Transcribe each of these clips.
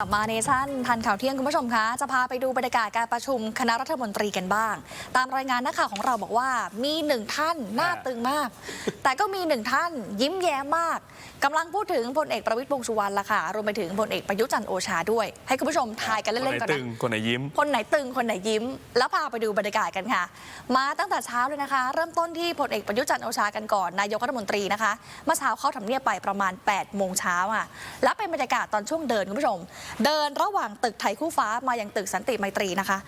กลับมาเนชั่นทันข่าวเที่ยงคุณผู้ชมคะ จะพาไปดูบรรยากาศการประชุมคณะรัฐมนตรีกันบ้าง ตามรายงานนักข่าวของเราบอกว่ามีหนึ่งท่านหน้าตึงมาก แต่ก็มีหนึ่งท่านยิ้มแย้มมากกำลังพูดถึงพลเอกประวิตรวงษ์สุวรรณละค่ะ รวมไปถึงพลเอกประยุทธ์จันทร์โอชาด้วย ให้คุณผู้ชมทายกันคนเล่ไหนนๆก่อนตึนะงคนไหนยิ้ม คนไหนตึงคนไหนยิ้ม แล้วพาไปดูบรรยากาศกันค่ะ มาตั้งแต่เช้าเลยนะคะ เริ่มต้นที่พลเอกประยุทธ์จันทร์โอชากันก่อนนายกรัฐมนตรีนะคะเมื่อเช้าเข้าทำเนียบไปประมาณ8โมงเช้าอะและเป็นบรรยากาศตอนช่วงเดินคุณผู้ชมเดินระหว่างตึกไทยคู่ฟ้ามายังตึกสันติไมตรีนะคะ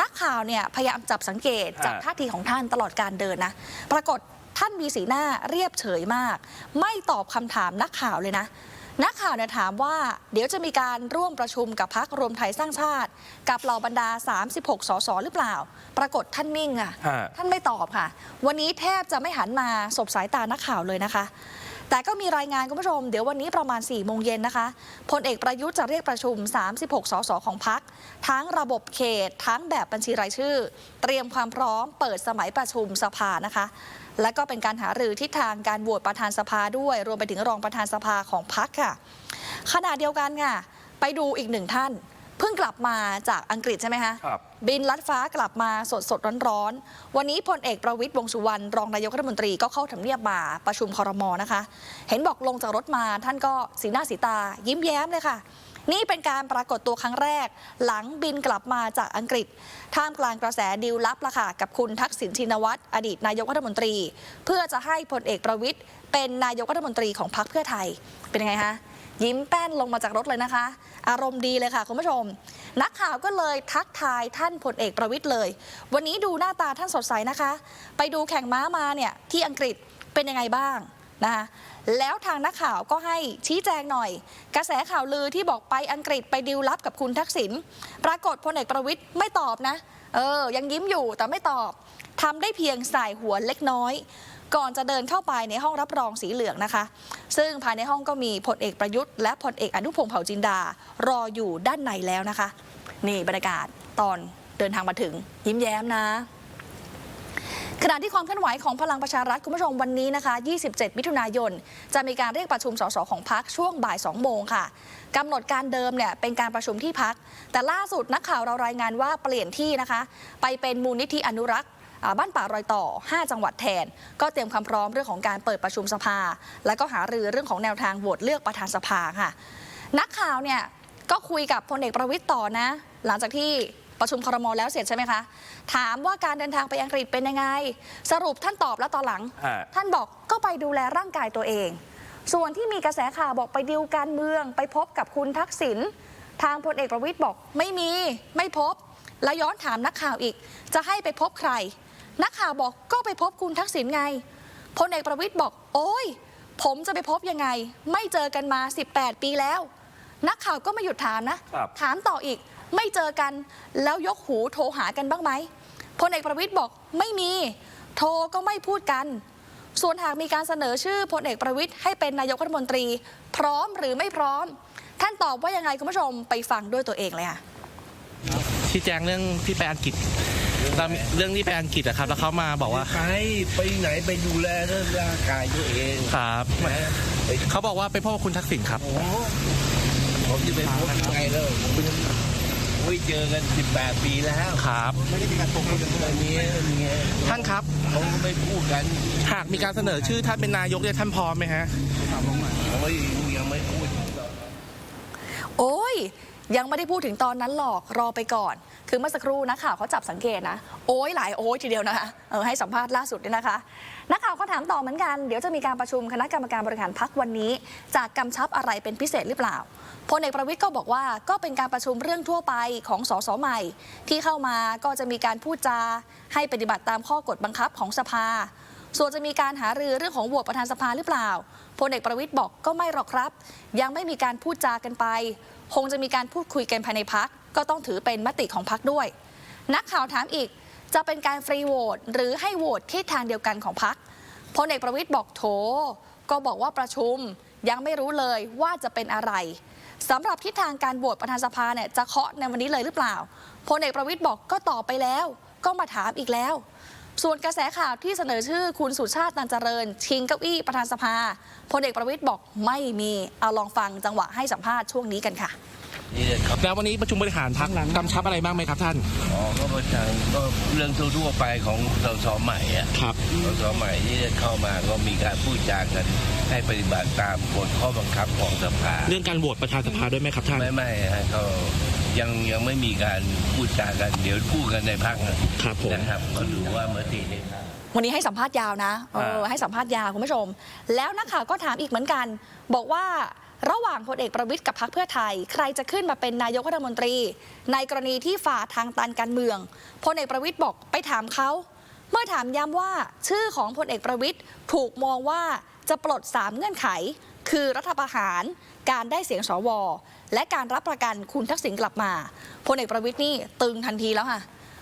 นักข่าวเนี่ยพยายามจับสังเกตจากฮะท่าทีของท่านตลอดการเดินนะ ปรากฏท่านมีสีหน้าเรียบเฉยมาก ไม่ตอบคำถามนักข่าวเลยนะนักข่าวเนี่ยถามว่าเดี๋ยวจะมีการร่วมประชุมกับพักรวมไทยสร้างชาติ กับเหล่าบรรดา 36 สสหรือเปล่า ปรากฏท่านนิ่งอะฮะท่านไม่ตอบค่ะ วันนี้แทบจะไม่หันมาสบสายตานักข่าวเลยนะคะ แต่ก็มีรายงานคุณผู้ชม เดี๋ยววันนี้ประมาณ4โมงเย็นนะคะพลเอกประยุทธ์จะเรียกประชุม 36 สสของพัก ทั้งระบบเขต ทั้งแบบบัญชีรายชื่อ เตรียมความพร้อมเปิดสมัยประชุมสภานะคะ และก็เป็นการหารือทิศทางการโหวตประธานสภาด้วย รวมไปถึงรองประธานสภาของพักค่ะขณะเดียวกันค่ะไปดูอีกหนึ่งท่าน เพิ่งกลับมาจากอังกฤษใช่ไหมคะครับ บินลัดฟ้ากลับมาสดสดร้อนร้อนๆ วันนี้พลเอกประวิตยวงษ์สุวรรณรองนายกรัฐมนตรีก็เข้าทำเนียบมาประชุมคอรมอนะคะ เห็นบอกลงจากรถมาท่านก็สีหน้าสีตา ยิ้มแย้มเลยค่ะ นี่เป็นการปรากฏตัวครั้งแรก หลังบินกลับมาจากอังกฤษ ท่ามกลางกระแสดีลลับละค่ะกับคุณทักษิณชินวัตรอดีตนายกรัฐมนตรี เพื่อจะให้พลเอกประวิตยเป็นนายกรัฐมนตรีของพรรคเพื่อไทยเป็นยังไงคะ ยิ้มแป้นลงมาจากรถเลยนะคะ อารมณ์ดีเลยค่ะคุณผู้ชม นักข่าวก็เลยทักทายท่านพลเอกประวิตยเลย วันนี้ดูหน้าตาท่านสดใสนะคะ ไปดูแข่งม้ามาเนี่ยที่อังกฤษเป็นยังไงบ้างนะคะแล้วทางนักข่าวก็ให้ชี้แจงหน่อย กระแสข่าวลือที่บอกไปอังกฤษไปดิวลับกับคุณทักษิณปรากฏพลเอกประวิตยไม่ตอบนะ เออ ยังยิ้มอยู่แต่ไม่ตอบทำได้เพียงสายหัวเล็กน้อย ก่อนจะเดินเข้าไปในห้องรับรองสีเหลืองนะคะ ซึ่งภายในห้องก็มีพลเอกประยุทธ์ และพลเอกอนุพงษ์เผ่าจินดารออยู่ด้านในแล้วนะคะ นี่บรรยากาศตอนเดินทางมาถึง ยิ้มแย้มนะขณะที่ความเคลื่อนไหวของพลังประชารัฐคุณผู้ชมวันนี้นะคะ 27 มิถุนายน จะมีการเรียกประชุมสสของพักช่วงบ่าย 2 โมงค่ะกำหนดการเดิมเนี่ยเป็นการประชุมที่พัก แต่ล่าสุดนักข่าวเรารายงานว่าเปลี่ยนที่นะคะ ไปเป็นมูลนิธิอนุรักษ์ บ้านป่ารอยต่อ 5 จังหวัดแทน ก็เตรียมความพร้อมเรื่องของการเปิดประชุมสภา และก็หารือเรื่องของแนวทางโหวตเลือกประธานสภาค่ะ นักข่าวเนี่ยก็คุยกับพลเอกประวิตยต่อนะ หลังจากที่ประชุมครมแล้วเสร็จใช่ไหมคะ ถามว่าการเดินทางไปอังกฤษเป็นยังไง สรุปท่านตอบแล้วตอนหลังฮะท่านบอกก็ไปดูแลร่างกายตัวเอง ส่วนที่มีกระแสข่าวบอกไปดิวการเมือง ไปพบกับคุณทักษิณทางพลเอกประวิตยบอกไม่มีไม่พบ แล้วย้อนถามนักข่าวอีก จะให้ไปพบใคร นักข่าวบอกก็ไปพบคุณทักษิณไงพลเอกประวิตยบอก โอ้ย ผมจะไปพบยังไง ไม่เจอกันมา 18 ปีแล้ว นักข่าวก็ไม่หยุดถามนะ ครับถามต่ออีกไม่เจอกันแล้วยกหูโทรหากันบ้างไหมพลเอกประวิตยบอกไม่มี โทรก็ไม่พูดกัน ส่วนหากมีการเสนอชื่อพลเอกประวิตยให้เป็นนายกรัฐมนตรี พร้อมหรือไม่พร้อม ท่านตอบว่ายังไงคุณผู้ชมไปฟังด้วยตัวเองเลยค่ะ ชี้แจงเรื่องที่ไปอังกฤษ แล้วเรื่องที่ไปอังกฤษอะครับ แล้วเขามาบอกว่า ไปไปไหนไปดูแลเรื่องร่างกายตัวเองครับนะไปเขาบอกว่าไปพบกับคุณทักษิณครับ โอ้โหผมจะไปพบยังไงแล้วไม่เจอกัน 18 ปีแล้วครับ ไม่ได้มีการตกลงกันเลยนี้นี้ท่านครับ เขาก็ไม่พูดกันหากมีการเสนอชื่อท่านเป็นนายกเนี่ยท่านพร้อมไหมฮะ โอ้ยยังไม่พูด โอ้ย ยังไม่ได้พูดถึงตอนนั้นหรอกรอไปก่อน คือเมื่อสักครู่นักข่าวเขาจับสังเกตนะ โอ้ยหลายโอ้ยทีเดียวนะคะเออให้สัมภาษณ์ล่าสุดเนี่ยนะคะนักข่าวก็ถามต่อเหมือนกัน เดี๋ยวจะมีการประชุมคณะกรรมการบริหารพักวันนี้ จากกำชับอะไรเป็นพิเศษหรือเปล่าพลเอกประวิทย์ก็บอกว่าก็เป็นการประชุมเรื่องทั่วไปของสสใหม่ ที่เข้ามาก็จะมีการพูดจาให้ปฏิบัติตามข้อกฎบังคับของสภาส่วนจะมีการหารือเรื่องของโหวตประธานสภาหรือเปล่า พลเอกประวิทย์บอกก็ไม่หรอกครับ ยังไม่มีการพูดจากันไป คงจะมีการพูดคุยกันภายในพักก็ต้องถือเป็นมติของพักด้วย นักข่าวถามอีกจะเป็นการฟรีโหวตหรือให้โหวตทิศทางเดียวกันของพักพลเอกประวิทย์บอกโถ ก็บอกว่าประชุมยังไม่รู้เลยว่าจะเป็นอะไรสำหรับทิศทางการโหวตประธานสภาเนี่ยจะเคาะในวันนี้เลยหรือเปล่าพลเอกประวิทย์บอกก็ตอบไปแล้ว ก็มาถามอีกแล้ว ส่วนกระแสข่าวที่เสนอชื่อคุณสุชาติตันเจริญ ชิงเก้าอี้ประธานสภาพลเอกประวิทย์บอกไม่มีเอาลองฟังจังหวะให้สัมภาษณ์ช่วงนี้กันค่ะ นี่เนี่ยเขาแล้ววันนี้ประชุมบริหารพักกำชับอะไรบ้างไหมครับท่าน อ๋อก็ประจางก็เรื่องทั่วๆไปของสสใหม่อะครับ สสใหม่ที่จะเข้ามาก็มีการพูดจากันให้ปฏิบัติตามกฎข้อบังคับของสภา เรื่องการโหวตประธานสภาด้วยไหมครับท่าน ไม่ไม่ฮะเขา ยังยังไม่มีการพูดจากัน เดี๋ยวพูดกันในพักนะครับผมนะครับก็ดูว่ามติในพักวันนี้ให้สัมภาษณ์ยาวนะเออให้สัมภาษณ์ยาวคุณผู้ชม แล้วนักข่าวก็ถามอีกเหมือนกัน บอกว่าระหว่างพลเอกประวิตยกับพรรคเพื่อไทย ใครจะขึ้นมาเป็นนายกรัฐมนตรี ในกรณีที่ฝ่าทางตันการเมืองพลเอกประวิตยบอกไปถามเขาเมื่อถามย้ำว่าชื่อของพลเอกประวิตยถูกมองว่าจะปลด 3 เงื่อนไข คือรัฐประหาร การได้เสียงสว และการรับประกันคุณทักษิณกลับมาพลเอกประวิทย์นี่ตึงทันทีแล้วค่ะ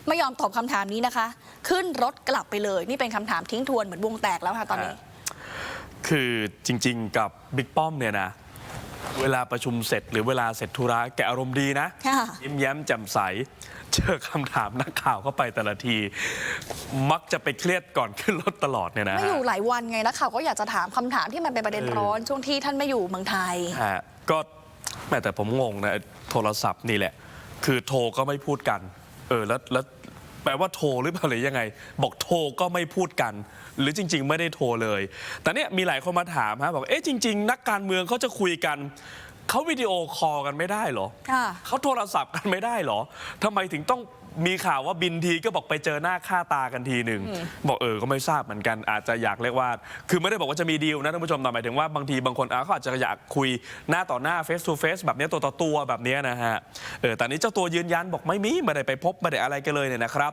ไม่ยอมตอบคำถามนี้นะคะ ขึ้นรถกลับไปเลย นี่เป็นคำถามทิ้งทวนเหมือนวงแตกแล้วค่ะตอนนี้ คือจริง ๆ กับบิ๊กป้อมเนี่ยนะ เวลาประชุมเสร็จหรือเวลาเสร็จธุระแกอารมณ์ดีนะค่ะยิ้มแย้มแจ่มใส เจอคำถามนักข่าวเข้าไปแต่ละที มักจะไปเครียดก่อนขึ้นรถตลอดเนี่ยนะไม่ฮะอยู่หลายวันไงนักข่าวก็อยากจะถามคำถามที่มันเป็นประเด็นเออร้อนช่วงที่ท่านไม่อยู่เมืองไทยฮะก็แม่แต่ผมงงนะโทรศัพท์นี่แหละ คือโทรก็ไม่พูดกัน เออแล้วแล้ว แปลว่าโทรหรือเปล่าหรือยังไง บอกโทรก็ไม่พูดกัน หรือจริง ๆ ไม่ได้โทรเลย แต่เนี่ยมีหลายคนมาถามฮะบอกเอ๊ะจริง ๆ นักการเมืองเขาจะคุยกันเขาวิดีโอคอลกันไม่ได้เหรอค่ะเขาโทรศัพท์กันไม่ได้เหรอทำไมถึงต้อง มีข่าวว่าบินทีก็บอกไปเจอหน้าค่าตากันทีหนึ่งบอกเออก็ไม่ทราบเหมือนกันอาจจะอยากเรียกว่า คือไม่ได้บอกว่าจะมีดีลนะท่านผู้ชมแต่หมายถึงว่าบางทีบางคนอะเขาอาจจะอยากคุยหน้าต่อหน้า face to face แบบเนี้ยตัวต่อตัวแบบเนี้ยนะฮะเออแต่นี้เจ้าตัวยืนยันบอกไม่มีไม่ได้ไปพบไม่ได้อะไรกันเลยเนี่ยนะครับ